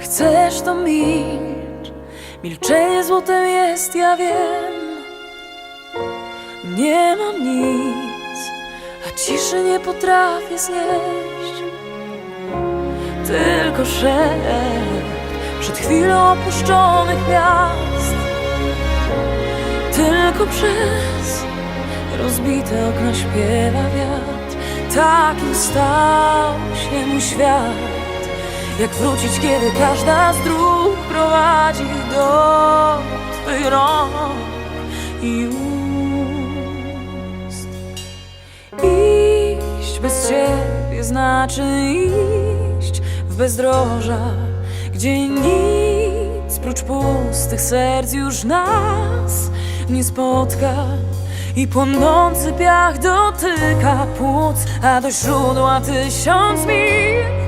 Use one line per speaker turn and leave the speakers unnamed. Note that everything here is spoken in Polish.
Chcesz to milcz, milczenie złotem jest, ja wiem. Nie mam nic, a ciszy nie potrafię znieść. Tylko szept przed chwilą opuszczonych miast. Tylko przez rozbite okno śpiewa wiatr. Takim stał się mój świat. Jak wrócić, kiedy każda z dróg prowadzi do Twych rąk i ust. Iść bez Ciebie znaczy iść w bezdroża, gdzie nic prócz pustych serc już nas nie spotka. I płonący piach dotyka płuc, a do źródła tysiąc mil